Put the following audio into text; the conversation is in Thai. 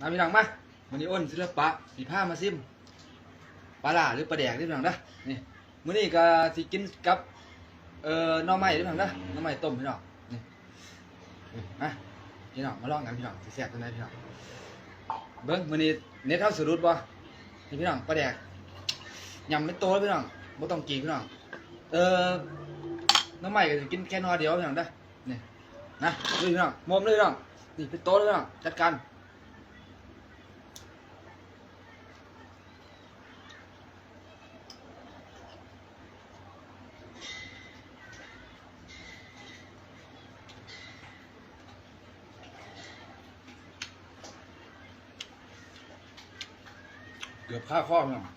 มาพี่น้องมาวันนี้อ้นศิลปะสีผ้ามาซิมปลาล่าหรือปลาแดกนี่พี่น้องนะนี่มื้อนี้ก็สิกินกับเอ่อหน่อไม้พี่น้องนะหน่อไม้ต้มพี่น้องนี่นี่มาพี่น้องมาลองกันพี่น้องสิแซ่บจังไดพี่น้องเบิ่งมื้อนี้เน็ตเฮาสรุปบ่นี่พี่น้องปลาแดกยำเป็นโตแล้วพี่น้องบ่ต้องกีพี่น้องเอ่อหน่อไม้ก็สิกินแค่หน่อเดียวพี่น้องนะนี่นะนี่พี่น้องมุมเลยพี่น้องนี่เป็นโตแล้วพี่น้องจัดการ 也拍画面嘛。